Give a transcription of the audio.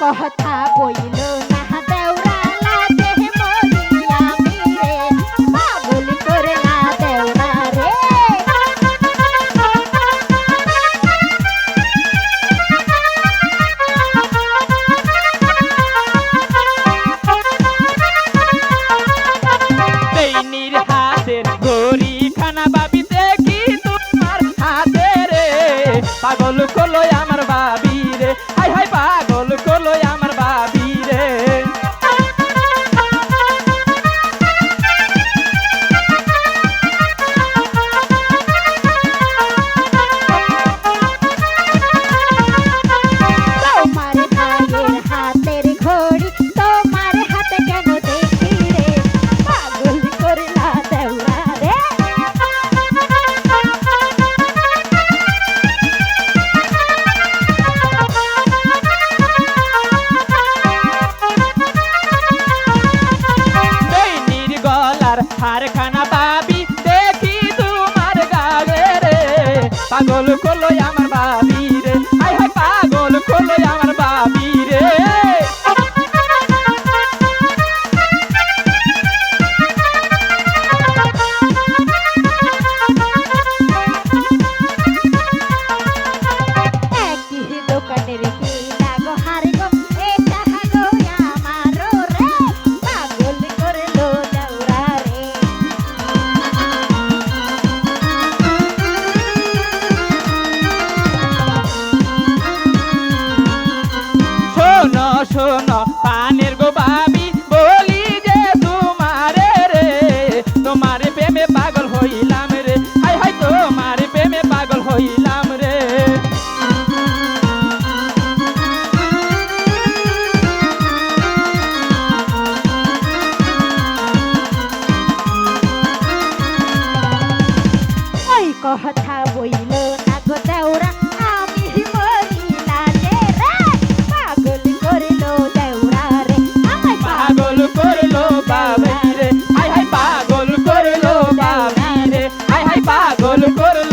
কথা বইল না দেওরালা দেহ মরি রে না দেওরা রে। এই নির্হাতের ঘড়ি খানা বাবি দেখি তোমার হাতে রে। পাগল কলো আমার বাবি রে। হাই কলয়া হার খানা বাবি দেখি তোমার গালে রে। পাগল করল আমার বাবি রে। আই হাই পাগল করল আমার বাবি রে। একই দোকানের শোনো, পানের গো ভাবি, বলি যে তোমারে রে, তোমার প্রেমে পাগল হইলাম রে। হাই হাই, তোমার প্রেমে পাগল হইলাম রে। কথা বইল পাগল করল বাবাই রে। হাই হাই পাগল করল বাবাই রে। হাই হাই পাগল করল